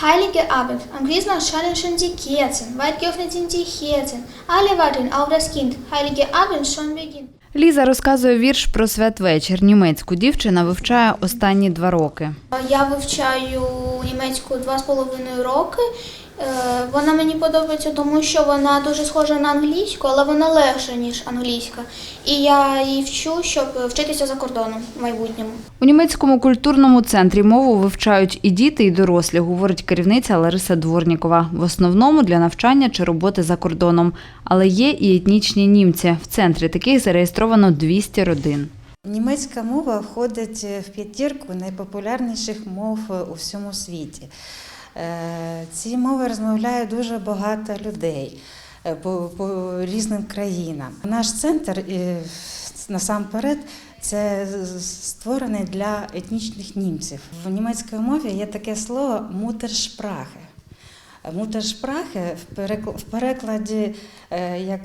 Heiliger Abend. Am Christen erscheinen schon die Kerzen. Weit geöffnet sind die Herzen. Alle warten auf das Kind. Heiliger Abend schon beginnt. Ліза розказує вірш про святвечір. Німецьку дівчина вивчає останні два роки. Я вивчаю німецьку два з половиною роки. Е, Вона мені подобається, тому що вона дуже схожа на англійську, але вона легша, ніж англійська. І я її вчу, щоб вчитися за кордоном в майбутньому. У німецькому культурному центрі мову вивчають і діти, і дорослі, говорить керівниця Лариса Дворнікова. В основному для навчання чи роботи за кордоном. Але є і етнічні німці. В центрі таких зареєстровано 200 родин. Німецька мова входить в п'ятірку найпопулярніших мов у всьому світі. Е, Ці мови розмовляє дуже багато людей е, по, по різним країнам. Наш центр е, насамперед це створений для етнічних німців. В німецькій мові є таке слово мутершпрахе. Мутершпрахи в перекл- перекладі, е, як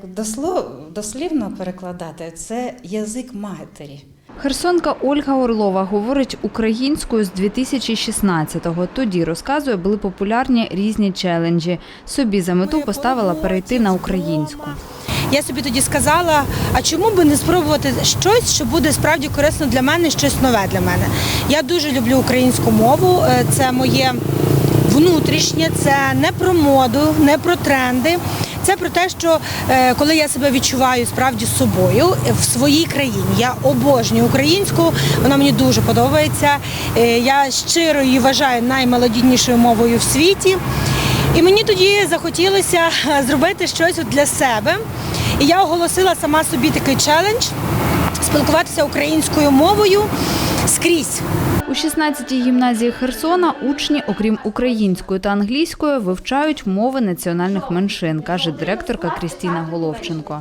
дослівно перекладати, це язик матері. Херсонка Ольга Орлова говорить українською з 2016-го. Тоді розказує, були популярні різні челенджі. Собі за мету поставила перейти на українську. Я собі тоді сказала, а чому би не спробувати щось, що буде справді корисно для мене, щось нове для мене. Я дуже люблю українську мову, е, це моє внутрішнє, це не про моду, не про тренди. Це про те, що е, коли я себе відчуваю справді собою е, в своїй країні. Я обожнюю українську, вона мені дуже подобається. Е, Я щиро її вважаю наймелодійнішою мовою в світі. І мені тоді захотілося зробити щось для себе. І я оголосила сама собі такий челендж спілкуватися українською мовою скрізь. У 16-й гімназії Херсона учні, окрім української та англійської, вивчають мови національних меншин, каже директорка Крістіна Головченко.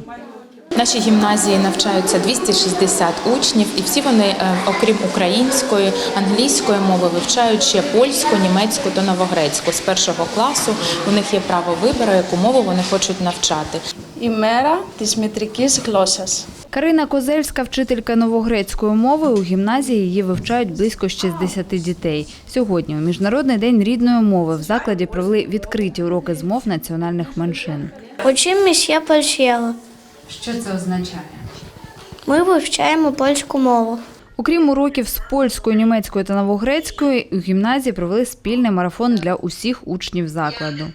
Наші гімназії навчаються 260 учнів, і всі вони, е, окрім української, англійської мови, вивчають ще польську, німецьку та новогрецьку. З першого класу у них є право вибору, яку мову вони хочуть навчати. Імера тисмітрикіс глосас. Карина Козельська, вчителька новогрецької мови, у гімназії її вивчають близько 60 дітей. Сьогодні, у Міжнародний день рідної мови, в закладі провели відкриті уроки з мов національних меншин. Учимо ще польщело. Що це означає? Ми вивчаємо польську мову. Окрім уроків з польської, німецької та новогрецької, у гімназії провели спільний марафон для усіх учнів закладу.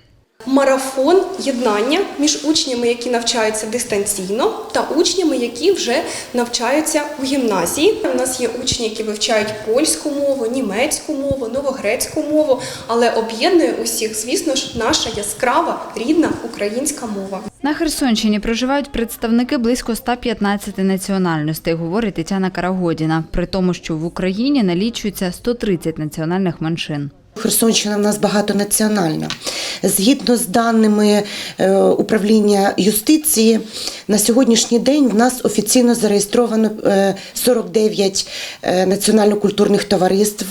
Марафон єднання між учнями, які навчаються дистанційно, та учнями, які вже навчаються у гімназії. У нас є учні, які вивчають польську мову, німецьку мову, новогрецьку мову, але об'єднує усіх, звісно ж, наша яскрава рідна українська мова. На Херсонщині проживають представники близько 115 національностей, говорить Тетяна Карагодіна, при тому, що в Україні налічується 130 національних меншин. Херсонщина в нас багатонаціональна. Згідно з даними е, управління юстиції, на сьогоднішній день в нас офіційно зареєстровано е, 49 е, національно-культурних товариств,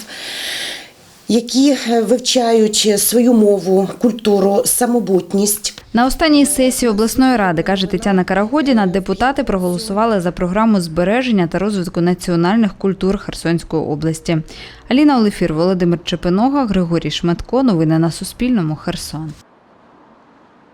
які е, вивчають свою мову, культуру, самобутність. На останній сесії обласної ради, каже Тетяна Карагодіна, депутати проголосували за програму збереження та розвитку національних культур Херсонської області. Аліна Олефір, Володимир Чепинога, Григорій Шматко. Новини на Суспільному. Херсон.